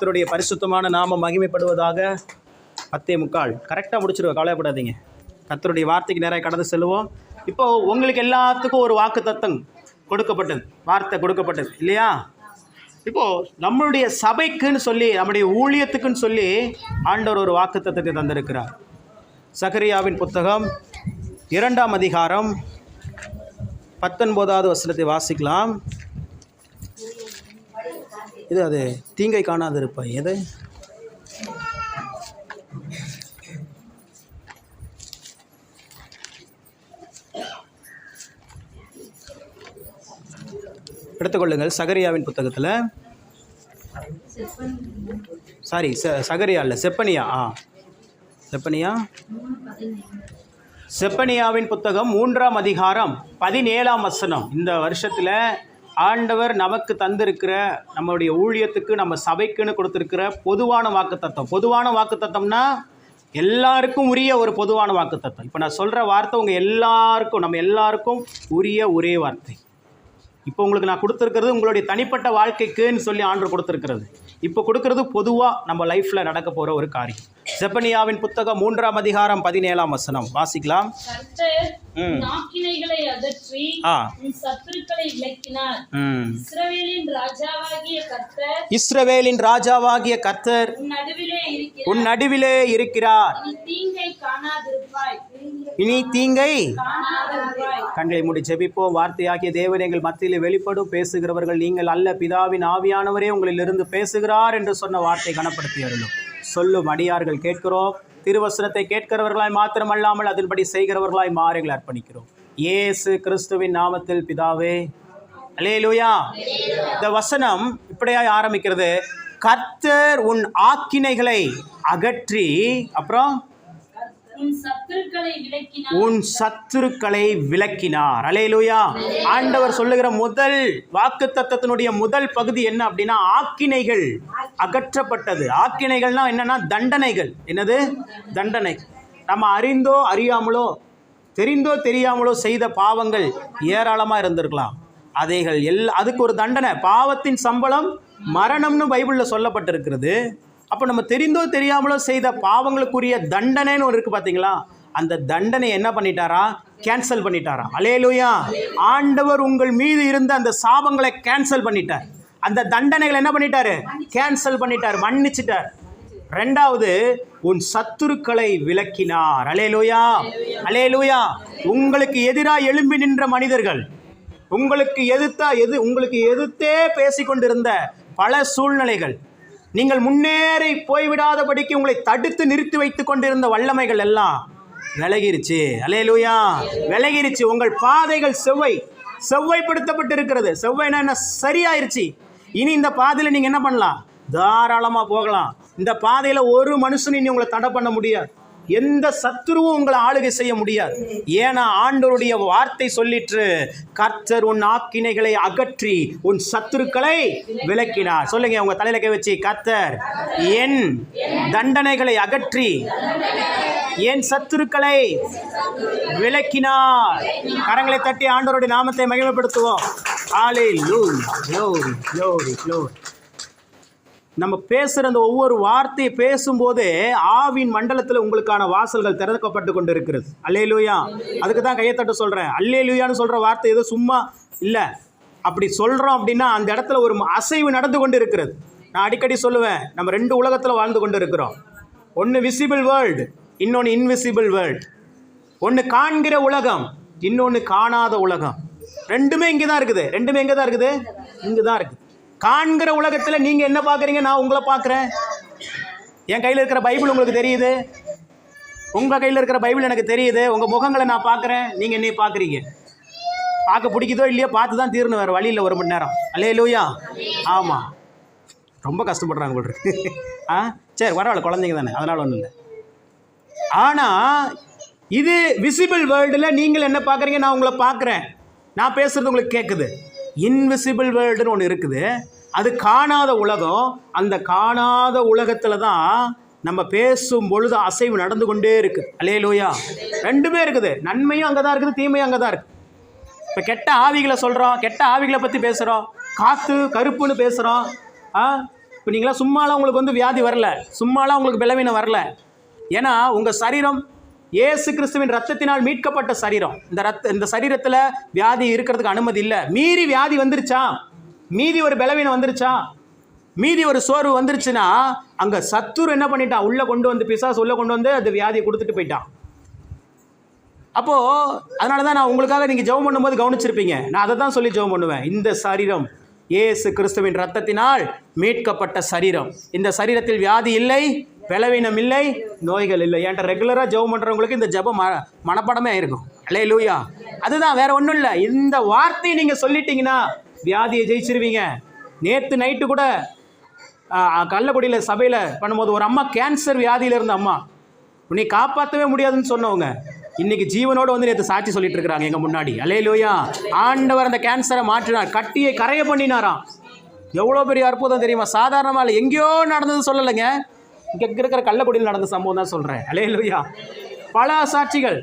கர்த்தருடைய பரிசுத்தமான நாமம் மகிமைப்படுவதாக பத்தே முக்கால். கரெக்டாக முடிச்சிருவோம் கவலைப்படாதீங்க. கர்த்தருடைய வார்த்தைக்கு நேராக கடந்து செல்லுவோம். இப்போ உங்களுக்கு எல்லாத்துக்கும் ஒரு வாக்கு தத்தம் கொடுக்கப்பட்டது. வார்த்தை கொடுக்கப்பட்டது. இல்லையா? இப்போ நம்மளுடைய சபைக்குன்னு சொல்லி நம்முடைய ஊழியத்துக்குன்னு சொல்லி ஆண்டவர் ஒரு வாக்கு தத்தத்தை தந்திருக்கிறார். சகரியாவின் புத்தகம் இரண்டாம் அதிகாரம் பத்தொன்பதாவது வசனத்தை வாசிக்கலாம். இது அது தீங்கை காணாது இருப்பாய் எது? எடுத்துக்கொள்ளுங்கள் சகரியாவின் புத்தகத்தில். சாரி ச சகரியா இல்லை செப்பனியா? ஆ. செப்பனியா? செப்பனியாவின் புத்தகம் மூன்றாம் அதிகாரம் பதினேழாம் வசனம். இந்த வருஷத்தில் ஆண்டவர் நமக்கு தந்திருக்கிற நம்மளுடைய ஊழியத்துக்கு நம்ம சபைக்குன்னு கொடுத்துருக்கிற பொதுவான வாக்குத்தத்தம். பொதுவான வாக்குத்தத்தம்னா எல்லாருக்கும் உரிய ஒரு பொதுவான வாக்குத்தத்தம். இப்போ நான் சொல்கிற வார்த்தை உங்கள் எல்லாருக்கும் நம்ம எல்லாருக்கும் உரிய ஒரே வார்த்தை. இப்போ உங்களுக்கு நான் கொடுத்துருக்கிறது உங்களுடைய தனிப்பட்ட வாழ்க்கைக்குன்னு சொல்லி ஆண்டு கொடுத்துருக்கிறது. இப்போ கொடுக்கறது பொதுவாக நம்ம லைஃப்பில் நடக்க போகிற ஒரு காரியம். செப்பனியாவின் புத்தகம் மூன்றாம் அதிகாரம் பதினேழாம் வசனம். வாசிக்கலாம். ஆக்கினைகளை அகற்றி சத்துருக்களை இஸ்ரவேலின் ராஜாவாகிய கர்த்தர் உன் நடுவிலே இருக்கிறார். இனி தீங்கை கண்களை மூடி ஜெபிப்போம். வார்த்தையாகிய தேவன் எங்கள் மத்தியில் வெளிப்படும். பேசுகிறவர்கள் நீங்கள் அல்ல. பிதாவின் ஆவியானவரே உங்களிலிருந்து பேசுகிறார் என்று சொன்ன வார்த்தை கனப்படுத்தி அருளும். சொல்லும் அடியார்கள் கேட்கிறோம். திருவசனத்தை கேட்கிறவர்களாய் மாத்திரமல்லாமல் அதன்படி செய்கிறவர்களாய் மாறுகள் அர்ப்பணிக்கிறோம். இயேசு கிறிஸ்துவின் நாமத்தில் பிதாவே அலேலுயா இந்த வசனம் இப்படியாய் ஆரம்பிக்கிறது. கர்த்தர் உன் ஆக்கினைகளை அகற்றி அப்புறம் உன் சத்துருக்களை விலக்கினார் அலேலுயா ஆண்டவர் சொல்லுகிற முதல் வாக்கு தத்தத்தினுடைய முதல் பகுதி என்ன அப்படின்னா ஆக்கினைகள் அகற்றப்பட்டது. ஆக்கினைகள்னா என்னன்னா தண்டனைகள். என்னது? தண்டனை. நம்ம அறிந்தோ அறியாமலோ தெரிந்தோ தெரியாமலோ செய்த பாவங்கள் ஏராளமாக இருந்திருக்கலாம். அதைகள் எல்லா அதுக்கு ஒரு தண்டனை. பாவத்தின் சம்பளம் மரணம்னு பைபிளில் சொல்லப்பட்டிருக்கிறது. அப்போ நம்ம தெரிந்தோ தெரியாமலோ செய்த பாவங்களுக்குரிய தண்டனைன்னு ஒன்று இருக்குது பார்த்தீங்களா அந்த தண்டனை என்ன பண்ணிட்டாரா? கேன்சல் பண்ணிட்டாரா. அலேலுயா ஆண்டவர் உங்கள் மீது இருந்த அந்த சாபங்களை கேன்சல் பண்ணிட்டார். அந்த தண்டனைகளை என்ன பண்ணிட்டாரு? கேன்சல் பண்ணிட்டார். மன்னிச்சிட்டார். ரெண்டாவது உன் சத்துருக்களை விலக்கினார் அலேலுயா அலேலுயா உங்களுக்கு எதிராக எழும்பி நின்ற மனிதர்கள் உங்களுக்கு எதிர்த்தா எது உங்களுக்கு எதிர்த்தே பேசிக்கொண்டிருந்த பல சூழ்நிலைகள் நீங்கள் முன்னேறி போய்விடாதபடிக்கு உங்களை தடுத்து நிறுத்தி வைத்து கொண்டிருந்த வல்லமைகள் எல்லாம் விலகிருச்சு. அலேலூயா விலகிருச்சு. உங்கள் பாதைகள் செவ்வை செவ்வைப்படுத்தப்பட்டிருக்கிறது. செவ்வாய்னா என்ன சரியாயிருச்சு. இனி இந்த பாதையில் நீங்கள் என்ன பண்ணலாம்? தாராளமாக போகலாம். இந்த பாதையில் ஒரு மனுஷனும் இனி உங்களை தடை பண்ண முடியாது. எந்த சத்துருவும் உங்களை ஆளுகை செய்ய முடியாது. ஏன்னா ஆண்டவருடைய வார்த்தை சொல்லிற்று கர்த்தர் உன் ஆக்கினைகளை அகற்றி உன் சத்துருக்களை விளக்கினார். சொல்லுங்க உங்க தலையில கை வச்சு கர்த்தர் என் தண்டனைகளை அகற்றி என் சத்துருக்களை விளக்கினார். கரங்களை தட்டி ஆண்டவருடைய நாமத்தை மகிமைப்படுத்துவோம். ஆலே லூயா க்ளோரி லோ லோ நம்ம பேசுகிற அந்த ஒவ்வொரு வார்த்தையை பேசும்போது ஆவின் மண்டலத்தில் உங்களுக்கான வாசல்கள் திறக்கப்பட்டு கொண்டு இருக்கிறது அல்லேலூயா. அதுக்கு தான் கையத்தட்ட சொல்கிறேன் அல்லே லூயான்னு சொல்கிற வார்த்தை ஏதோ சும்மா இல்லை. அப்படி சொல்கிறோம் அப்படின்னா அந்த இடத்துல ஒரு அசைவு நடந்து கொண்டு இருக்கிறது நான் அடிக்கடி சொல்லுவேன் நம்ம ரெண்டு உலகத்தில் வாழ்ந்து கொண்டு இருக்கிறோம் ஒன்று விசிபிள் வேர்ல்டு இன்னொன்று இன்விசிபிள் வேர்ல்டு ஒன்று காண்கிற உலகம் இன்னொன்று காணாத உலகம். ரெண்டுமே இங்கே தான் இருக்குது. ரெண்டுமே எங்கே தான் இருக்குது? இங்கே தான் இருக்குது. காண்கிற உலகத்தில் நீங்கள் என்ன பார்க்குறீங்க? நான் உங்களை பார்க்குறேன். என் கையில் இருக்கிற பைபிள் உங்களுக்கு தெரியுது. உங்கள் கையில் இருக்கிற பைபிள் எனக்கு தெரியுது. உங்கள் முகங்களை நான் பார்க்குறேன். நீங்கள் என்னை பார்க்குறீங்க. பார்க்க பிடிக்குதோ இல்லையோ பார்த்து தான் தீரணும் வேறு வழியில் ஒரு மணி நேரம். அல்லே லூயா ஆமாம் ரொம்ப கஷ்டப்படுறாங்க உங்களுக்கு ஆ? சரி பரவாயில்ல குழந்தைங்க தானே. அதனால் ஒன்றும் இல்லை. ஆனால் இது விசிபிள் வேர்ல்டில் நீங்கள் என்ன பார்க்குறீங்க? நான் உங்களை பார்க்குறேன். நான் பேசுகிறது உங்களுக்கு கேட்குது இன்விசிபிள் வேர்ல்டுன்னு ஒன்று இருக்குது. அது காணாத உலகம். அந்த காணாத உலகத்தில் தான் நம்ம பேசும் பொழுது அசைவு நடந்து கொண்டே இருக்குது அலே லோயா ரெண்டுமே இருக்குது. நன்மையும் அங்கே தான் இருக்குது தீமையும் அங்கே தான் இருக்குது இப்போ கெட்ட ஆவிகளை சொல்கிறோம் கெட்ட ஆவிகளை பற்றி பேசுகிறோம் காற்று கருப்புன்னு பேசுகிறோம் ஆ? இப்போ நீங்களாம் சும்மாலாம் உங்களுக்கு வந்து வியாதி வரல. சும்மாலாம் உங்களுக்கு பலவீனம் வரல. ஏன்னா உங்கள் சரீரம் இயேசு கிறிஸ்துவின் ரத்தத்தினால் மீட்கப்பட்ட சரீரம். இந்த ரத்த இந்த சரீரத்தில் வியாதி இருக்கிறதுக்கு அனுமதி இல்லை. மீறி வியாதி வந்துருச்சா? மீதி ஒரு பலவீனம் வந்துருச்சா? மீதி ஒரு சோர்வு வந்துருச்சுன்னா அங்கே சத்துரு என்ன பண்ணிட்டான் உள்ளே கொண்டு வந்து பிசாஸ் உள்ளே கொண்டு வந்து அந்த வியாதியை கொடுத்துட்டு போயிட்டான் அப்போது அதனால தான் நான் உங்களுக்காக நீங்கள் ஜெபம் பண்ணும்போது கவனிச்சிருப்பீங்க. நான் அதை தான் சொல்லி ஜெபம் பண்ணுவேன். இந்த சரீரம் இயேசு கிறிஸ்துவின் ரத்தத்தினால் மீட்கப்பட்ட சரீரம். இந்த சரீரத்தில் வியாதி இல்லை. பலவீனம் இல்லை நோய்கள் இல்லை. என்கிட்ட ரெகுலராக ஜெபம் பண்ணுறவங்களுக்கு இந்த ஜெபம் ம மனப்படமே ஆயிருக்கும். அலே லூயா அதுதான் வேற ஒன்றும் இல்லை. இந்த வார்த்தையை நீங்கள் சொல்லிட்டீங்கன்னா வியாதியை ஜெயிச்சிருவீங்க. நேற்று நைட்டு கூட கள்ளக்குடியில் சபையில் பண்ணும்போது ஒரு அம்மா கேன்சர் வியாதியில் இருந்த அம்மா. உன்னை காப்பாற்றவே முடியாதுன்னு சொன்னவங்க. இன்னைக்கு ஜீவனோடு வந்து நேற்று சாட்சி சொல்லிட்டு இருக்கிறாங்க எங்கள் முன்னாடி. அலே லோயா ஆண்டவர் அந்த கேன்சரை மாற்றினார். கட்டியை கரைய பண்ணினாராம். எவ்வளோ பெரிய அற்புதம் தெரியுமா? சாதாரணமாக இல்லை. எங்கேயோ நடந்தது சொல்லலைங்க. இங்கே இருக்கிற கள்ளக்குடியில் நடந்த சம்பவம் தான் சொல்கிறேன் அலே இல்லையா பல சாட்சிகள்.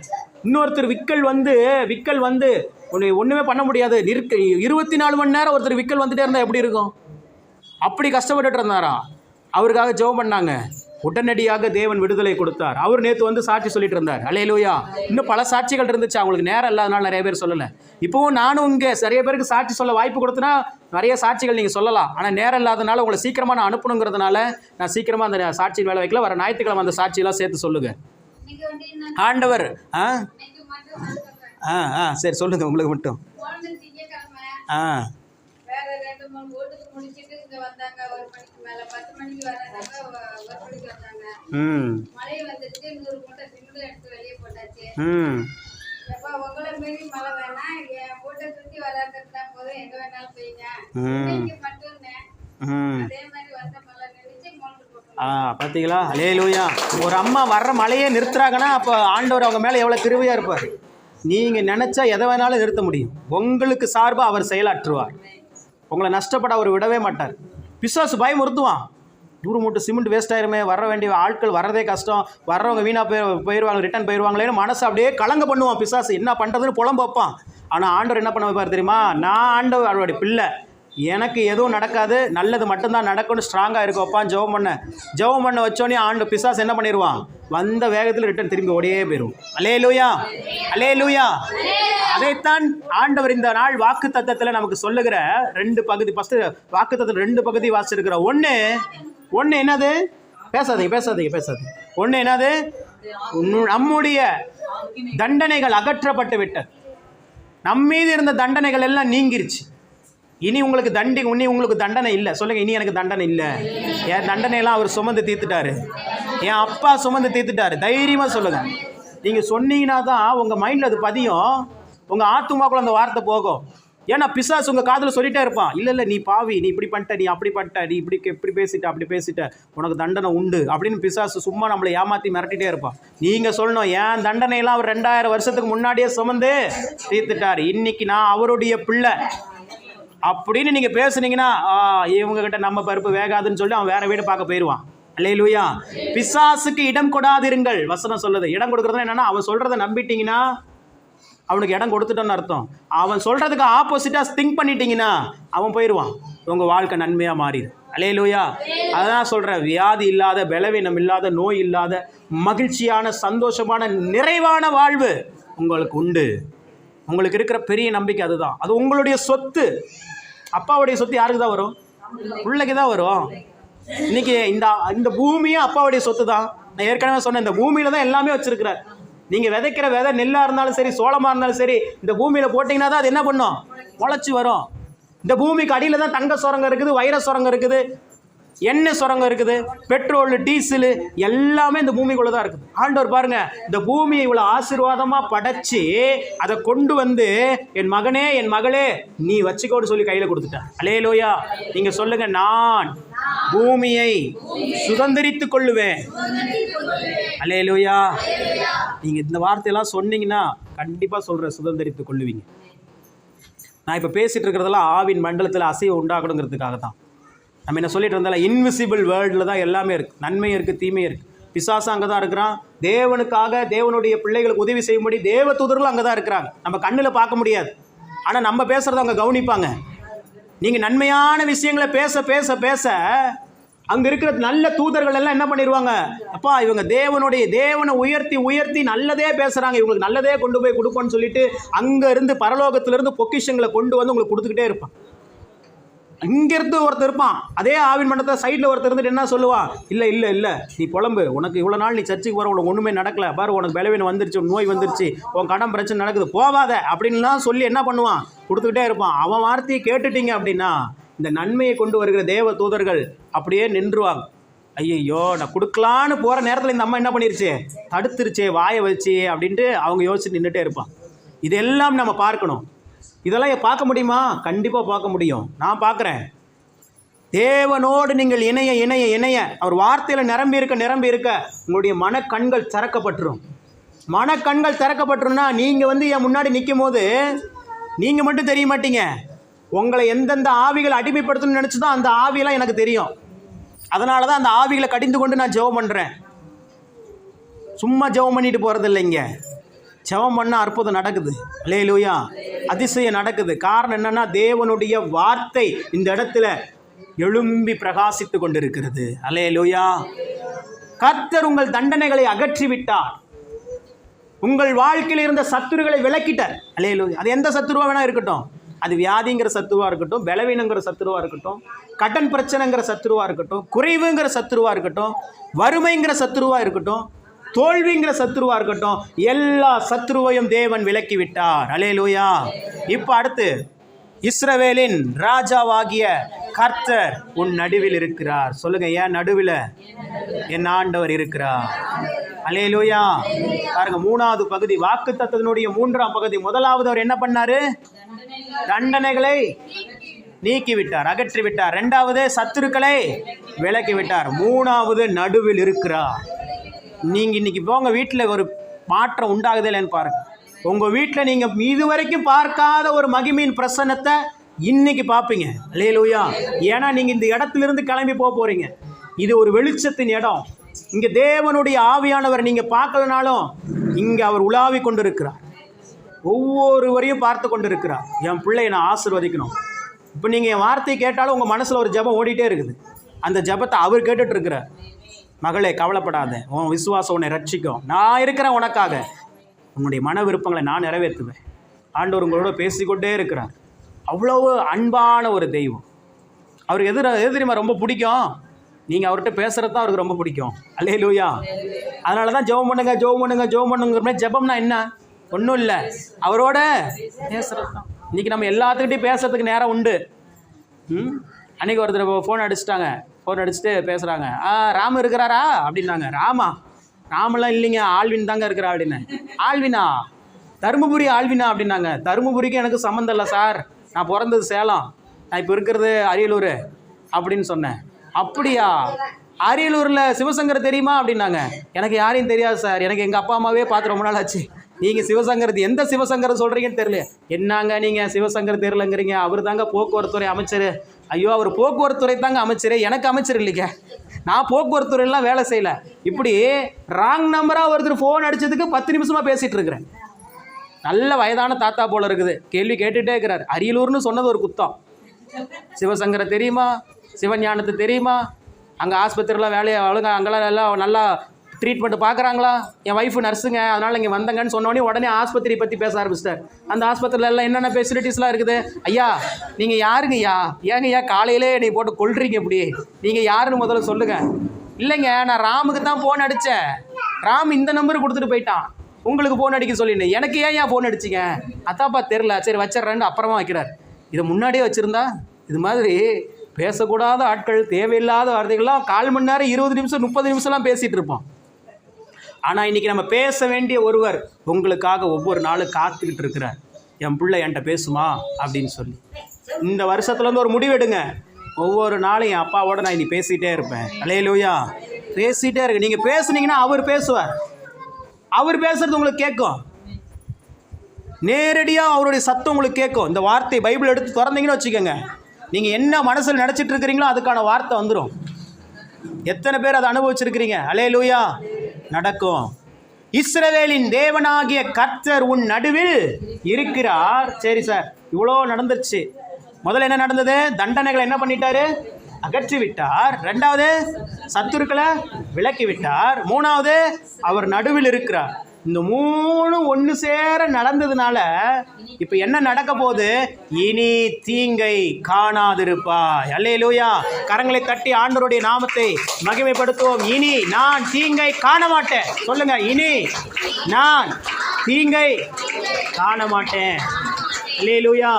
இன்னொருத்தர் விக்கல் வந்து விக்கல் வந்து உன்னை ஒன்றுமே பண்ண முடியாது. நிற்க இருபத்தி நாலு மணி நேரம் ஒருத்தர் விக்கல் வந்துட்டே இருந்தால் எப்படி இருக்கும்? அப்படி கஷ்டப்பட்டுட்டு இருந்தாராம் அவருக்காக ஜெபம் பண்ணாங்க. உடனடியாக தேவன் விடுதலை கொடுத்தார். அவர் நேற்று வந்து சாட்சி சொல்லிட்டு இருந்தார். அலையலூயா இன்னும் பல சாட்சிகள் இருந்துச்சு. அவங்களுக்கு நேரம் இல்லாதனால நிறைய பேர் சொல்லலை. இப்போவும் நானும் இங்கே நிறைய பேருக்கு சாட்சி சொல்ல வாய்ப்பு கொடுத்தனா நிறைய சாட்சிகள் நீங்கள் சொல்லலாம். ஆனால் நேரம் இல்லாதனால உங்களை சீக்கிரமாக நான் அனுப்பணுங்கிறதுனால நான் சீக்கிரமாக அந்த சாட்சியின் வேலை வைக்கல. வர ஞாயிற்றுக்கிழமை அந்த சாட்சியெல்லாம் சேர்த்து சொல்லுங்க. இன்னைக்கு வந்து நான் ஆண்டவர் ஆ. ஆ ஆ சரி சொல்லுங்க. உங்களுக்கு மட்டும். ஆ. ம். ம். எப்ப உங்களை மீறி மழை வேணாம் என் வீட்டை சுத்தி வராதுன்னா போதும். எங்க வேணாலும் பெய்யுங்க ம். இன்னைக்கு மட்டும் ம். அதே மாதிரி வந்த மழை நினைச்சு மோந்து போட்டு ஆ பார்த்தீங்களா அலே லூயா ஒரு அம்மா வர்ற மழையே நிறுத்துறாங்கன்னா அப்போ ஆண்டவர் அவங்க மேலே எவ்வளோ கிருவையாக இருப்பார்? நீங்கள் நினச்சா எதை வேணாலும் நிறுத்த முடியும். உங்களுக்கு சார்பாக அவர் செயலாற்றுவார். உங்களை நஷ்டப்பட அவர் விடவே மாட்டார். பிசாசு பயமுறுத்துவான். நூறு மூட்டை சிமெண்ட் வேஸ்ட் ஆயிருமே வர வேண்டிய ஆட்கள் வர்றதே கஷ்டம். வர்றவங்க வீணாக போய் போயிடுவாங்க ரிட்டர்ன் போயிடுவாங்களேன்னு மனசு அப்படியே கலங்க பண்ணுவான் பிசாசு. என்ன பண்ணுறதுன்னு புலம்பு வைப்பான். ஆனால் ஆண்டவர் என்ன பண்ண வைப்பார் தெரியுமா? நான் ஆண்டவர் அவருடைய பிள்ளை. எனக்கு எதுவும் நடக்காது. நல்லது மட்டும்தான் நடக்கும்னு ஸ்ட்ராங்காக இருக்கப்பான் ஜெபம் பண்ண. ஜெபம் பண்ண வச்சோடனே ஆண்டு பிசாஸ் என்ன பண்ணிடுவான் வந்த வேகத்தில் ரிட்டர்ன் திரும்பி ஓடியே போயிடும் அலே லூயா அலே லூயா அதைத்தான் ஆண்டவர் இந்த நாள் வாக்கு தத்தத்தில் நமக்கு சொல்லுகிற ரெண்டு பகுதி. ஃபஸ்ட்டு வாக்கு தத்தத்தில் ரெண்டு பகுதி வாசிச்சிருக்கிற. ஒன்று ஒன்று என்னது? பேசாதீங்க பேசாதீங்க பேசாதீங்க. ஒன்று என்னது? நம்முடைய தண்டனைகள் அகற்றப்பட்டு விட்டது. நம்மீது இருந்த தண்டனைகள் எல்லாம் நீங்கிருச்சு. இனி உங்களுக்கு தண்டி இனி உங்களுக்கு தண்டனை இல்லை. சொல்லுங்க இனி எனக்கு தண்டனை இல்லை. என் தண்டனையெல்லாம் அவர் சுமந்து தீர்த்துட்டாரு. என் அப்பா சுமந்து தீர்த்துட்டாரு. தைரியமாக சொல்லுங்க. நீங்கள் சொன்னீங்கன்னா தான் உங்கள் மைண்டில் அது பதியும். உங்கள் ஆத்துமாக்குள்ள அந்த வார்த்தை போகும். ஏன்னா பிசாசு உங்கள் காதில் சொல்லிட்டே இருப்பான். இல்லை இல்லை நீ பாவி நீ இப்படி பண்ணிட்ட நீ அப்படி பண்ணிட்ட நீ இப்படி இப்படி பேசிட்ட அப்படி பேசிட்ட. உனக்கு தண்டனை உண்டு. அப்படின்னு பிசாசு சும்மா நம்மளை ஏமாற்றி மிரட்டிட்டே இருப்பான். நீங்கள் சொல்லணும் ஏன் தண்டனையெல்லாம் அவர் ரெண்டாயிரம் வருஷத்துக்கு முன்னாடியே சுமந்து தீர்த்துட்டார்? இன்னைக்கு நான் அவருடைய பிள்ளை. அப்படின்னு நீங்கள் பேசுனீங்கன்னா ஆ, இவங்க கிட்ட நம்ம பருப்பு வேகாதுன்னு சொல்லி அவன் வேற வீடு பார்க்க போயிடுவான் அல்லேலூயா. பிசாசுக்கு இடம் கொடாதிருங்கள். வசனம் சொல்லுது. இடம் கொடுக்கறது என்னன்னா அவன் சொல்றதை நம்பிட்டீங்கன்னா அவனுக்கு இடம் கொடுத்துட்டோன்னு அர்த்தம். அவன் சொல்கிறதுக்கு ஆப்போசிட்டாக திங்க் பண்ணிட்டீங்கன்னா அவன் போயிடுவான். உங்கள் வாழ்க்கை நன்மையாக மாறிடும். அலேலூயா அதான் சொல்கிறேன் வியாதி இல்லாத பலவீனம் இல்லாத நோய் இல்லாத மகிழ்ச்சியான சந்தோஷமான நிறைவான வாழ்வு உங்களுக்கு உண்டு. உங்களுக்கு இருக்கிற பெரிய நம்பிக்கை அதுதான். அது உங்களுடைய சொத்து. அப்பாவுடைய சொத்து யாருக்கு தான் வரும்? பிள்ளைக்கு தான் வரும். இன்னைக்கு இந்த இந்த பூமியும் அப்பாவுடைய சொத்து தான் நான் ஏற்கனவே சொன்னேன் இந்த பூமியில தான் எல்லாமே வச்சிருக்கிறார். நீங்கள் விதைக்கிற விதை நெல்லாக இருந்தாலும் சரி சோளமாக இருந்தாலும் சரி இந்த பூமியில் போட்டிங்கன்னா தான் அது என்ன பண்ணும்? முளைச்சி வரும். இந்த பூமிக்கு அடியில் தான் தங்க சுரங்கம் இருக்குது வைர சுரங்கம் இருக்குது. எண்ணெய் சுரங்கம் இருக்குது? பெட்ரோல் டீசலு எல்லாமே இந்த பூமிக்குள்ளே தான் இருக்குது. ஆண்டவர் பாருங்க இந்த பூமியை இவ்வளோ ஆசீர்வாதமாக படைச்சி அதை கொண்டு வந்து என் மகனே என் மகளே நீ வச்சுக்கோன்னு சொல்லி கையில் கொடுத்துட்டேன். அலே லோயா நீங்கள் சொல்லுங்க நான் பூமியை சுதந்திரித்து கொள்ளுவேன். அலே லோயா நீங்கள் இந்த வார்த்தையெல்லாம் சொன்னீங்கன்னா கண்டிப்பாக சொல்கிறேன் சுதந்திரித்து கொள்ளுவீங்க. நான் இப்போ பேசிகிட்டு இருக்கிறதெல்லாம் ஆவின் மண்டலத்தில் அசைவை உண்டாகணுங்கிறதுக்காக தான் நம்ம என்ன சொல்லிட்டு இருந்தால இன்விசிபிள் வேர்ல்டில் தான் எல்லாமே இருக்குது நன்மையும் இருக்குது தீமையும் இருக்குது பிசாசு அங்கே தான் இருக்கிறான். தேவனுக்காக தேவனுடைய பிள்ளைகளுக்கு உதவி செய்யும்படி தேவ தூதர்களும் அங்கே தான் இருக்கிறாங்க. நம்ம கண்ணில் பார்க்க முடியாது. ஆனால் நம்ம பேசுகிறத அவங்க கவனிப்பாங்க. நீங்கள் நன்மையான விஷயங்களை பேச பேச பேச அங்கே இருக்கிற நல்ல தூதர்கள் எல்லாம் என்ன பண்ணிடுவாங்க அப்பா இவங்க தேவனுடைய தேவனை உயர்த்தி உயர்த்தி நல்லதே பேசுகிறாங்க இவங்களுக்கு நல்லதே கொண்டு போய் கொடுப்போன்னு சொல்லிட்டு அங்கேருந்து இருந்து பொக்கிஷங்களை கொண்டு வந்து உங்களுக்கு கொடுத்துக்கிட்டே இருப்பான் இங்கேருந்து ஒருத்தர் இருப்பான். அதே ஆவின் மண்டத்தை சைடில் ஒருத்தர் இருந்துட்டு என்ன சொல்லுவான் இல்லை இல்லை இல்லை. நீ புலம்பு. உனக்கு இவ்வளோ நாள் நீ சர்ச்சுக்கு போகிற உனக்கு ஒன்றுமே நடக்கல. பாரு உனக்கு பலவீனம் வந்துருச்சு நோய் வந்துருச்சு. உன் கடன் பிரச்சனை நடக்குது. போகாத. அப்படின்லாம் சொல்லி என்ன பண்ணுவான்? கொடுத்துக்கிட்டே இருப்பான். அவன் வார்த்தையை கேட்டுட்டீங்க அப்படின்னா இந்த நன்மையை கொண்டு வருகிற தேவ தூதர்கள் அப்படியே நின்றுவாங்க. ஐயையோ நான் கொடுக்கலான்னு போகிற நேரத்தில் இந்த அம்மா என்ன பண்ணிருச்சு? தடுத்துருச்சே வாயை வச்சு அப்படின்ட்டு அவங்க யோசிச்சு நின்றுட்டே இருப்பான். இதெல்லாம் நம்ம பார்க்கணும். இதெல்லாம் பார்க்க முடியுமா? கண்டிப்பாக பார்க்க முடியும். நான் பார்க்குறேன். தேவனோடு நீங்கள் இணைய இணைய இணைய. அவர் வார்த்தையில் நிரம்பி இருக்க நிரம்பி இருக்க உங்களுடைய மனக்கண்கள் திறக்கப்பட்டுரும். மனக்கண்கள் திறக்கப்பட்டுரும்னா நீங்கள் வந்து என் முன்னாடி நிற்கும் போது நீங்கள் மட்டும் தெரிய மாட்டீங்க. உங்களை எந்தெந்த ஆவிகள் அடிமைப்படுத்தணும்னு நினச்சி தான் அந்த ஆவியெல்லாம் எனக்கு தெரியும். அதனால தான் அந்த ஆவிகளை கடிந்து கொண்டு நான் ஜெபம் பண்ணுறேன் சும்மா ஜெபம் பண்ணிட்டு போகிறது இல்லைங்க ஜெபம் பண்ணால் அற்புதம் நடக்குது. லேலூயா அதிசயம் நடக்குது. காரணம் என்னன்னா தேவனுடைய வார்த்தை இந்த இடத்துல எழும்பி பிரகாசித்து கொண்டிருக்கிறது. அலேலூயா கர்த்தர் உங்கள் தண்டனைகளை அகற்றிவிட்டார். உங்கள் வாழ்க்கையில் இருந்த சத்துருகளை விலக்கிட்டார். அலேலூயா அது எந்த சத்துருவா வேணா இருக்கட்டும். அது வியாதிங்கிற சத்துருவாக இருக்கட்டும் பலவீனங்கிற சத்துருவாக இருக்கட்டும் கடன் பிரச்சனைங்கிற சத்துருவாக இருக்கட்டும் குறைவுங்கிற சத்துருவாக இருக்கட்டும் வறுமைங்கிற சத்துருவாக இருக்கட்டும் தோல்விங்கிற சத்ருவா இருக்கட்டும் எல்லா சத்ருவையும் தேவன் விலக்கி விட்டார் அலே லூயா இப்போ அடுத்து இஸ்ரவேலின் ராஜாவாகிய கர்த்தர் உன் நடுவில் இருக்கிறார். சொல்லுங்க ஏன் நடுவில்? என் ஆண்டவர் இருக்கிறார். அலேலூயா பாருங்க மூணாவது பகுதி வாக்கு தத்தத்தினுடைய மூன்றாம் பகுதி. முதலாவது அவர் என்ன பண்ணாரு? தண்டனைகளை நீக்கிவிட்டார் அகற்றி விட்டார் ரெண்டாவது சத்துருக்களை விலக்கி விட்டார் மூணாவது நடுவில் இருக்கிறார். நீங்கள் இன்றைக்கி போங்க வீட்டில் ஒரு மாற்றம் உண்டாகுது இல்லைன்னு பாருங்க. உங்கள் வீட்டில் இது இதுவரைக்கும் பார்க்காத ஒரு மகிமையின் பிரசன்னத்தை இன்னைக்கு பார்ப்பீங்க. லேலூயா ஏன்னா நீங்கள் இந்த இடத்துல இருந்து கிளம்பி போக போகிறீங்க இது ஒரு வெளிச்சத்தின் இடம். இங்கே தேவனுடைய ஆவியானவர் நீங்கள் பார்க்கலனாலும் இங்கே அவர் உலாவி கொண்டிருக்கிறார். ஒவ்வொருவரையும் பார்த்து கொண்டிருக்கிறார். என் பிள்ளையை நான் ஆசிர்வதிக்கணும். இப்போ நீங்கள் என் வார்த்தையை கேட்டாலும் உங்கள் மனசில் ஒரு ஜெபம் ஓடிட்டே இருக்குது. அந்த ஜெபத்தை அவர் கேட்டுட்ருக்கிறார் மகளே கவலைப்படாத. உன் விசுவாசம் உன்னை ரட்சிக்கும். நான் இருக்கிறேன் உனக்காக. உன்னுடைய மன விருப்பங்களை நான் நிறைவேற்றுவேன். ஆண்டவர் உங்களோட பேசிக்கொண்டே இருக்கிறார். அவ்வளவு அன்பான ஒரு தெய்வம். அவருக்கு எதிர எது தெரியுமா ரொம்ப பிடிக்கும்? நீங்கள் அவர்கிட்ட பேசுகிறது தான் அவருக்கு ரொம்ப பிடிக்கும். அல்லே லூயா அதனால தான் ஜெபம் பண்ணுங்க ஜெபம் பண்ணுங்க ஜெபம் பண்ணுங்கிற மாதிரி ஜெபம்னா என்ன? ஒன்றும் இல்லை. அவரோட பேசுகிறது தான். இன்றைக்கி நம்ம எல்லாத்துக்கிட்டையும் பேசுறதுக்கு நேரம் உண்டு. ம்? அன்றைக்கி ஒருத்தர் ஃபோன் அடிச்சிட்டாங்க. ஃபோன் அடிச்சுட்டு பேசுகிறாங்க ஆ ராம இருக்கிறாரா? அப்படின்னாங்க. ராமா ராமெல்லாம் இல்லைங்க. ஆல்வின் தாங்க இருக்கிறா அப்படின்னு. ஆல்வினா தருமபுரி ஆல்வினா அப்படின்னாங்க. தருமபுரிக்கு எனக்கு சம்மந்தம் இல்லை சார். நான் பிறந்தது சேலம். நான் இப்போ இருக்கிறது அரியலூர் அப்படின்னு சொன்னேன். அப்படியா? அரியலூரில் சிவசங்கர் தெரியுமா? அப்படின்னாங்க. எனக்கு யாரையும் தெரியாது சார். எனக்கு எங்கள் அப்பா அம்மாவே பார்த்து ரொம்ப நாள் ஆச்சு. நீங்கள் சிவசங்கரத்து எந்த சிவசங்கர் சொல்கிறீங்கன்னு தெரியல என்னங்க நீங்கள் சிவசங்கர் தெரியலங்கிறீங்க? அவர் தாங்க போக்குவரத்துறை அமைச்சர். ஐயோ அவர் போக்குவரத்துறை தாங்க அமைச்சர். எனக்கு அமைச்சர் இல்லைங்க. நான் போக்குவரத்துறையெல்லாம் வேலை செய்யல. இப்படி ராங் நம்பராக ஒருத்தர் ஃபோன் அடிச்சதுக்கு பத்து நிமிஷமாக பேசிகிட்டு இருக்கிறேன். நல்ல வயதான தாத்தா போல இருக்குது. கேள்வி கேட்டுகிட்டே இருக்கிறார். அரியலூர்னு சொன்னது ஒரு குத்தம். சிவசங்கரை தெரியுமா? சிவஞானத்தை தெரியுமா? அங்கே ஆஸ்பத்திரியில் வேலையை ஒழுங்கா அங்கெல்லாம் எல்லாம் நல்லா ட்ரீட்மெண்ட் பார்க்குறாங்களா? என் ஒய்ஃபு நர்ஸுங்க அதனால் இங்கே வந்தங்கன்னு சொன்னோடனே உடனே ஆஸ்பத்திரி பற்றி பேச ஆரம்பிச்சிட்டார் அந்த ஆஸ்பத்திரியில் எல்லாம் என்னென்ன ஃபெசிலிட்டிஸ்லாம் இருக்குது? ஐயா நீங்கள் யாருங்க ஐயா ஏங்க ஐயா காலையிலே என்னை போட்டு கொள்றீங்க இப்படி. நீங்கள் யாருன்னு முதல்ல சொல்லுங்கள் இல்லைங்க நான் ராமுக்கு தான் ஃபோன் அடித்தேன் ராம் இந்த நம்பர் கொடுத்துட்டு போயிட்டான். உங்களுக்கு ஃபோன் அடிக்க சொல்லிடுங்க எனக்கு ஏன் ஏன் ஃபோன் அடிச்சிங்க? அதாப்பா தெரில சரி வச்சிட்றேன்னு அப்புறமா வைக்கிறார். இதை முன்னாடியே வச்சுருந்தா? இது மாதிரி பேசக்கூடாத ஆட்கள் தேவையில்லாத வார்த்தைகள்லாம் கால் மணி நேரம் இருபது நிமிஷம் முப்பது நிமிஷம்லாம் பேசிகிட்டு இருப்போம். ஆனால் இன்றைக்கி நம்ம பேச வேண்டிய ஒருவர் உங்களுக்காக ஒவ்வொரு நாளும் காத்துக்கிட்டு இருக்கிறார். என் பிள்ளை என்கிட்ட பேசுமா? அப்படின்னு சொல்லி. இந்த வருஷத்துலேருந்து ஒரு முடிவெடுங்க ஒவ்வொரு நாளும் என் அப்பாவோட நான் இனி பேசிகிட்டே இருப்பேன். அலையலூயா. பேசிகிட்டே இருக்கு நீங்கள் பேசுனீங்கன்னா அவர் பேசுவார். அவர் பேசுறது உங்களுக்கு கேட்கும். நேரடியாக அவருடைய சத்தம் உங்களுக்கு கேட்கும். இந்த வார்த்தை பைபிள் எடுத்து திறந்தீங்கன்னு வச்சுக்கோங்க. நீங்கள் என்ன மனசில் நினச்சிட்டு இருக்கிறீங்களோ அதுக்கான வார்த்தை வந்துடும் எத்தனை பேர் அதை அனுபவிச்சிருக்கிறீங்க? அலே லூயா நடக்கும். இஸ்ரவேலின் தேவனாகிய கர்த்தர் உன் நடுவில் இருக்கிறார். சரி சார். இவ்வளோ நடந்துருச்சு. முதல்ல என்ன நடந்தது? தண்டனைகளை என்ன பண்ணிட்டாரு? அகற்றி விட்டார் ரெண்டாவது சத்துருக்களை விலக்கி விட்டார் மூணாவது அவர் நடுவில் இருக்கிறார். இந்த மூணு ஒன்று சேர நடந்ததுனால இப்போ என்ன நடக்க போகுது? இனி தீங்கை காணாதிருப்பாய். அல்லேலூயா. கரங்களை தட்டி ஆண்டருடைய நாமத்தை மகிமைப்படுத்துவோம். இனி நான் தீங்கை காண மாட்டேன் சொல்லுங்க இனி நான் தீங்கை காண மாட்டேன் அல்லேலூயா.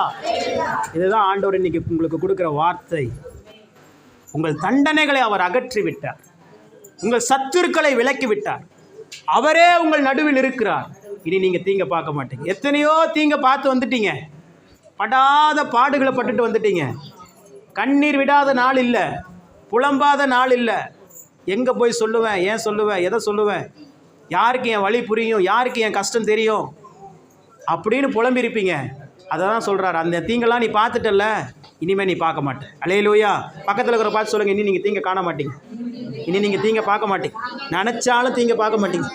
இதுதான் ஆண்டவர் இன்னைக்கு உங்களுக்கு கொடுக்குற வார்த்தை. உங்கள் தண்டனைகளை அவர் அகற்றி விட்டார் உங்கள் சத்துருக்களை விலக்கி விட்டார் அவரே உங்கள் நடுவில் இருக்கிறார். இனி நீங்கள் தீங்க பார்க்க மாட்டீங்க. எத்தனையோ தீங்க பார்த்து வந்துட்டீங்க. படாத பாடுகளை பட்டுட்டு வந்துட்டீங்க. கண்ணீர் விடாத நாள் இல்லை. புலம்பாத நாள் இல்லை. எங்கே போய் சொல்லுவேன்? ஏன் சொல்லுவேன்? எதை சொல்லுவேன்? யாருக்கு என் வழி புரியும்? யாருக்கு என் கஷ்டம் தெரியும்? அப்படின்னு புலம்பிருப்பீங்க அதை தான் சொல்கிறாரு அந்த தீங்கெல்லாம் நீ பார்த்துட்டல இனிமேல் நீ பார்க்க மாட்டேன். அலையலூயா. பக்கத்தில் இருக்கிற பார்த்து சொல்லுங்கள் இனி நீங்கள் தீங்க காண மாட்டீங்க. இனி நீங்கள் தீங்க பார்க்க மாட்டீங்க. நினச்சாலும் தீங்க பார்க்க மாட்டீங்க.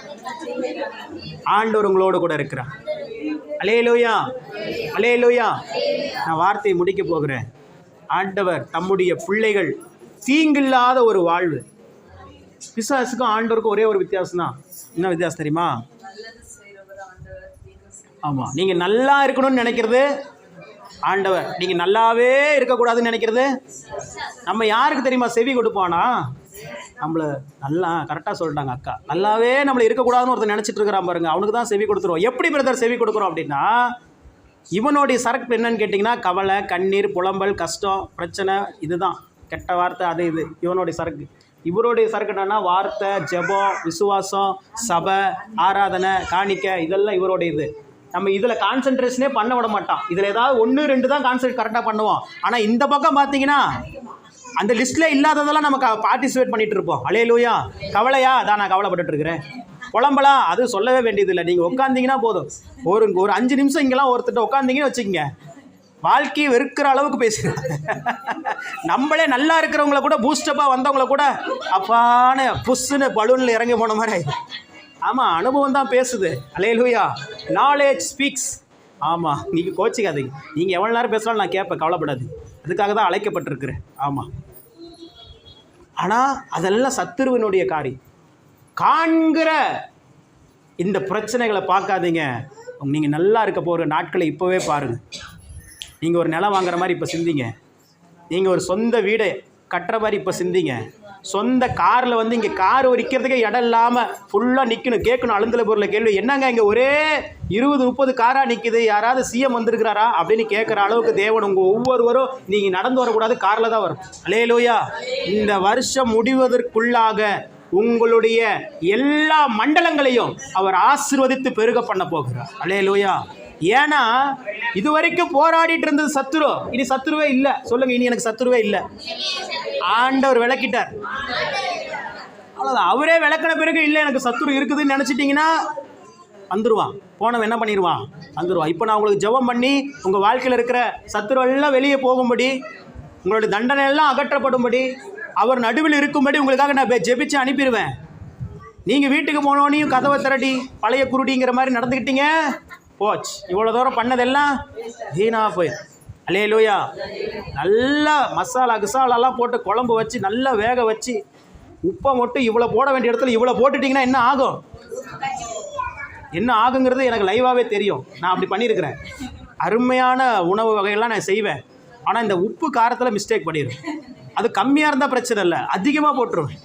ஆண்டவர் உங்களோடு கூட இருக்கிறார். அலே லூயா நான் வார்த்தையை முடிக்க போகிறேன். ஆண்டவர் தம்முடைய பிள்ளைகள் தீங்கில்லாத ஒரு வாழ்வு. பிசாசுக்கும் ஆண்டவருக்கும் ஒரே ஒரு வித்தியாசம் தான் என்ன வித்தியாசம் தெரியுமா? ஆமாம் நீங்கள் நல்லா இருக்கணும்னு நினைக்கிறது ஆண்டவர். நீங்கள் நல்லாவே இருக்கக்கூடாதுன்னு நினைக்கிறது நம்ம யாருக்கு தெரியுமா செவி கொடுப்பானா? நம்மளை நல்லா கரெக்டாக சொல்லிட்டாங்க அக்கா. நல்லாவே நம்மளை இருக்கக்கூடாதுன்னு ஒருத்தர் நினச்சிட்டு இருக்கிறான் பாருங்க. அவனுக்கு தான் செவி கொடுத்துருவோம் எப்படி பிரதர் செவி கொடுக்குறோம் அப்படின்னா இவனுடைய சரக்கு என்னன்னு கேட்டிங்கன்னா கவலை கண்ணீர் புலம்பல் கஷ்டம் பிரச்சனை இதுதான். கெட்ட வார்த்தை அது இது. இவனுடைய சரக்கு. இவருடைய சரக்கு என்னன்னா வார்த்தை ஜெபம் விசுவாசம் சபை ஆராதனை காணிக்கை இதெல்லாம் இவருடைய இது. நம்ம இதில் கான்சென்ட்ரேஷனே பண்ண விட மாட்டான். இதில் ஏதாவது ஒன்று ரெண்டு தான் கான்சன்ட்ரேட் கரெக்டாக பண்ணுவோம் ஆனால் இந்த பக்கம் பார்த்தீங்கன்னா அந்த லிஸ்ட்டில் இல்லாததெல்லாம் நம்ம பார்ட்டிசிபேட் பண்ணிகிட்டு இருப்போம். அலையலூயா. கவலையா? அதான் நான் கவலைப்பட்டுட்டு இருக்கிறேன். புலம்பலா? அது சொல்லவே வேண்டியதில்லை. நீங்கள் உட்காந்தீங்கன்னா போதும். ஒரு ஒரு அஞ்சு நிமிஷம் இங்கெல்லாம் ஒருத்தர் உட்காந்தீங்கன்னு வச்சுக்கோங்க. வாழ்க்கையை வெறுக்கிற அளவுக்கு பேசுகிறேன் நம்மளே நல்லா இருக்கிறவங்கள கூட பூஸ்டப்பாக வந்தவங்கள கூட அப்பான்னு புஷ்ஷுன்னு பலூனில் இறங்கி போன மாதிரி ஆமாம் அனுபவம் தான் பேசுது. அலையலூயா நாலேஜ் ஸ்பீக்ஸ் ஆமாம் நீங்கள் கோச்சிக்காதீங்க. நீங்கள் எவ்வளோ நேரம் பேசினாலும் நான் கேட்பேன் கவலைப்படாது அதுக்காக தான் அழைக்கப்பட்டிருக்கிறேன். ஆமாம் ஆனால் அதெல்லாம் சத்துருவினுடைய காரியம். காண்கிற இந்த பிரச்சனைகளை பார்க்காதீங்க. நீங்கள் நல்லா இருக்க போகிற நாட்களை இப்போவே பாருங்கள் நீங்கள் ஒரு நிலம் வாங்குற மாதிரி இப்போ சிந்திங்க. நீங்கள் ஒரு சொந்த வீடை கட்டுற மாதிரி இப்போ சிந்திங்க. சொந்த காரில் வந்து இங்கே கார் விற்கிறதுக்கே இடம் இல்லாமல் ஃபுல்லாக நிற்கணும் கேட்கணும் அழுந்தல பொருளை கேள்வி. என்னங்க இங்கே ஒரே இருபது முப்பது காராக நிற்கிது யாராவது சிஎம் வந்திருக்கிறாரா? அப்படின்னு கேட்குற அளவுக்கு தேவன் உங்கள் ஒவ்வொருவரும் நீங்கள் நடந்து வரக்கூடாது காரில் தான் வரும். அலேலூயா இந்த வருஷம் முடிவதற்குள்ளாக உங்களுடைய எல்லா மண்டலங்களையும் அவர் ஆசிர்வதித்து பெருக பண்ண போகிறார். அலேலூயா ஏன்னா இது வரைக்கும் போராடிட்டு இருந்தது சத்துரு. இனி சத்துருவே இல்லை. சொல்லுங்க இனி எனக்கு சத்துருவே இல்லை. ஆண்டவர் விளக்கிட்டார். அவ்வளோதான் அவரே விளக்கின பிறகு இல்லை எனக்கு சத்துரு இருக்குதுன்னு நினச்சிட்டிங்கன்னா வந்துடுவான் போனவன் என்ன பண்ணிடுவான் வந்துடுவான் இப்போ நான் உங்களுக்கு ஜெபம் பண்ணி உங்கள் வாழ்க்கையில் இருக்கிற சத்துரு எல்லாம் வெளியே போகும்படி உங்களுடைய தண்டனை எல்லாம் அகற்றப்படும்படி அவர் நடுவில் இருக்கும்படி உங்களுக்காக நான் ஜெபிச்சு அனுப்பிடுவேன் நீங்கள் வீட்டுக்கு போனோன்னையும் கதவை திரட்டி பழைய குருடிங்கிற மாதிரி நடந்துக்கிட்டீங்க போச்சு. இவ்வளோ தூரம் பண்ணதெல்லாம் வீணாக போயிடும் அலே லூயா நல்லா மசாலா கிசாலெல்லாம் போட்டு குழம்பு வச்சு நல்லா வேக வச்சு உப்பை மட்டும் இவ்வளோ போட வேண்டிய இடத்துல இவ்வளோ போட்டுட்டிங்கன்னா என்ன ஆகும்? என்ன ஆகுங்கிறது எனக்கு லைவாகவே தெரியும். நான் அப்படி பண்ணியிருக்கிறேன். அருமையான உணவு வகையெல்லாம் நான் செய்வேன். ஆனால் இந்த உப்பு காரத்தில் மிஸ்டேக் பண்ணிடுவேன் அது கம்மியாக இருந்தால் பிரச்சனை இல்லை. அதிகமாக போட்டுருவேன்.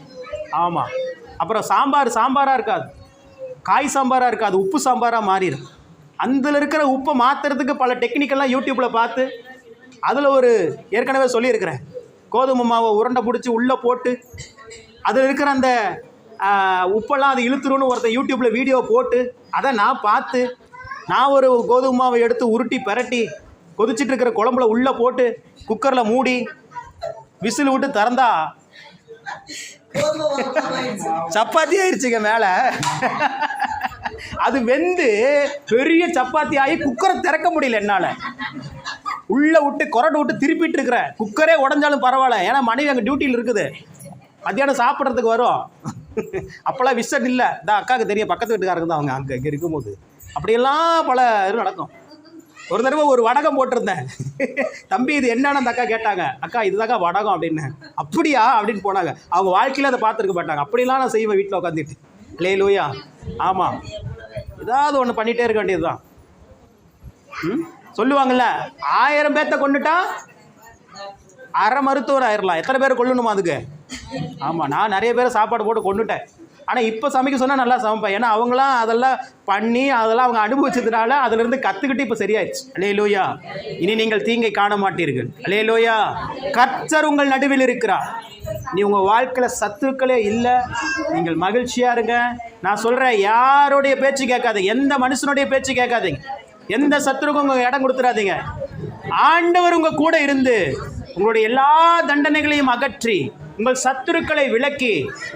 ஆமாம் அப்புறம் சாம்பார் சாம்பாராக இருக்காது. காய் சாம்பாராக இருக்காது. உப்பு சாம்பாராக மாறிடும் அதில் இருக்கிற உப்பை மாற்றுறதுக்கு பல டெக்னிக்கெல்லாம் யூடியூப்பில் பார்த்து அதில் ஒரு ஏற்கனவே சொல்லியிருக்கிறேன். கோதுமை மாவை உருண்டை பிடிச்சி உள்ளே போட்டு அதில் இருக்கிற அந்த உப்பெல்லாம் அது இழுத்துருன்னு ஒருத்தன் யூடியூப்பில் வீடியோ போட்டு அதை நான் பார்த்து நான் ஒரு கோதுமை மாவை எடுத்து உருட்டி பிரட்டி கொதிச்சிட்டு இருக்கிற குழம்புல உள்ளே போட்டு குக்கரில் மூடி விசில் விட்டு திறந்தா சப்பாத்தி ஆயிடுச்சுங்க மேலே. அது வெந்து பெரிய சப்பாத்தி ஆகி குக்கரை திறக்க முடியல என்னால். உள்ளே விட்டு கொரட்டை விட்டு திருப்பிட்டு இருக்கிறேன் குக்கரே உடஞ்சாலும் பரவாயில்ல. ஏன்னா மனைவி அங்கே டியூட்டியில் இருக்குது. மத்தியானம் சாப்பிட்றதுக்கு வரும். அப்போல்லாம் விஷன் இல்லை இந்த அக்காவுக்கு தெரியும். பக்கத்து வீட்டுக்காரங்க தான் அவங்க அங்கே இங்கே இருக்கும்போது. அப்படியெல்லாம் பல இது நடக்கும். ஒரு தடவை ஒரு வடகம் போட்டிருந்தேன். தம்பி இது என்னன்னு அந்த அக்கா கேட்டாங்க. அக்கா இதுதாக்கா வடகம் அப்படின்னு. அப்படியா? அப்படின்னு போனாங்க. அவங்க வாழ்க்கையில் அதை பார்த்துருக்க மாட்டாங்க. அப்படிலாம் நான் செய்வேன் வீட்டில் உட்காந்துட்டு லே லோயா ஆமாம் ஏதாவது ஒன்று பண்ணிகிட்டே இருக்க வேண்டியது தான் ம்? சொல்லுவாங்கல்ல ஆயிரம் பேர்த்த கொண்டுட்டா அரை மருத்துவர் ஆயிரலாம். எத்தனை பேர் கொல்லணுமா அதுக்கு? ஆமாம் நான் நிறைய பேரை சாப்பாடு போட்டு கொண்டுட்டேன் ஆனால் இப்போ சமைக்க சொன்னால் நல்லா சமைப்பேன். ஏன்னா அவங்களாம் அதெல்லாம் பண்ணி அதெல்லாம் அவங்க அனுபவிச்சதுனால அதிலிருந்து கற்றுக்கிட்டு இப்போ சரியாயிடுச்சு அலே லோயா இனி நீங்கள் தீங்கை காண மாட்டீர்கள். அலே லோயா கர்த்தர் உங்கள் நடுவில் இருக்கிறார். நீ உங்கள் வாழ்க்கையில் சத்துக்களே இல்லை. நீங்கள் மகிழ்ச்சியாக இருங்க. நான் சொல்கிறேன் யாருடைய பேச்சு கேட்காதீங்க. எந்த மனுஷனுடைய பேச்சு கேட்காதீங்க. எந்த சத்துருக்கும் உங்கள் இடம் கொடுத்துடாதீங்க. ஆண்டவர் உங்கள் கூட இருந்து உங்களுடைய எல்லா தண்டனைகளையும் அகற்றி உங்கள் சத்துருக்களை விளக்கி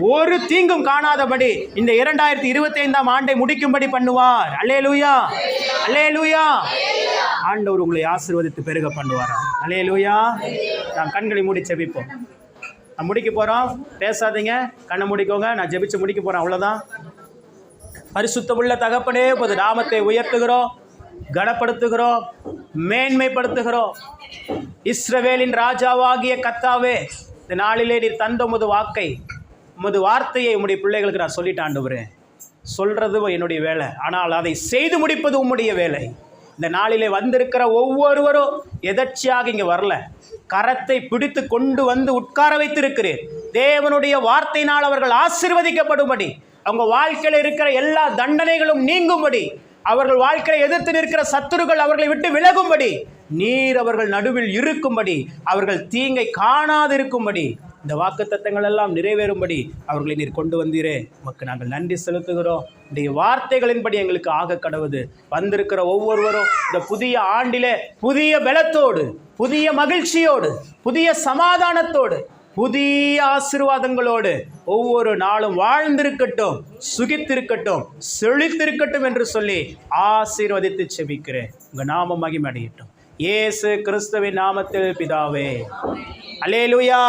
ஒரு தீங்கும் காணாதபடி இந்த இரண்டாயிரத்தி இருபத்தி ஐந்தாம் ஆண்டை முடிக்கும்படி பண்ணுவார். அல்லே லூயா அல்லே லூயா ஆண்டவர் உங்களை ஆசிர்வதித்து பெருக பண்ணுவார்? அல்லே லூயா நான் கண்களை மூடி செபிப்போம் நான் முடிக்க போகிறோம் பேசாதீங்க. கண்ணை முடிக்கோங்க. நான் ஜெபிச்சு முடிக்க போகிறேன் அவ்வளோதான் பரிசுத்தமுள்ள தகப்பனே பொது நாமத்தை உயர்த்துகிறோம் கனப்படுத்துகிறோம் மேன்மைப்படுத்துகிறோம். இஸ்ரவேலின் ராஜாவாகிய கத்தாவே இந்த நாளிலே நீர் தந்த உமது வாக்கை உமது வார்த்தையை உம்முடைய பிள்ளைகளுக்கு நான் சொல்லிட்டாண்டு சொல்கிறது என்னுடைய வேலை. ஆனால் அதை செய்து முடிப்பது உம்முடைய வேலை. இந்த நாளிலே வந்திருக்கிற ஒவ்வொருவரும் எதர்ச்சியாக இங்கே வரல. கரத்தை பிடித்து கொண்டு வந்து உட்கார வைத்திருக்கிறேன் தேவனுடைய வார்த்தையினால் அவர்கள் ஆசீர்வதிக்கப்படும்படி அவங்க வாழ்க்கையில் இருக்கிற எல்லா தண்டனைகளும் நீங்கும்படி அவர்கள் வாழ்க்கையை எதிர்த்து நிற்கிற சத்துருக்கள் அவர்களை விட்டு விலகும்படி நீர் அவர்கள் நடுவில் இருக்கும்படி அவர்கள் தீங்கை காணாதிருக்கும்படி இந்த வாக்குத்தத்தங்கள் எல்லாம் நிறைவேறும்படி அவர்களை நீர் கொண்டு வந்தீரே. உமக்கு நாங்கள் நன்றி செலுத்துகிறோம். இந்த வார்த்தைகளின்படி எங்களுக்கு ஆக கடவுது. வந்திருக்கிற ஒவ்வொருவரும் இந்த புதிய ஆண்டிலே புதிய பலத்தோடு புதிய மகிழ்ச்சியோடு புதிய சமாதானத்தோடு புதிய ஆசீர்வாதங்களோடு ஒவ்வொரு நாளும் வாழ்ந்திருக்கட்டும் சுகித்திருக்கட்டும் செழித்திருக்கட்டும் என்று சொல்லி ஆசீர்வதித்து செபிக்கிறேன். உங்கள் நாம மகிமடையட்டும் இயேசு கிறிஸ்துவின் நாமத்தில் பிதாவே. அலேலுயா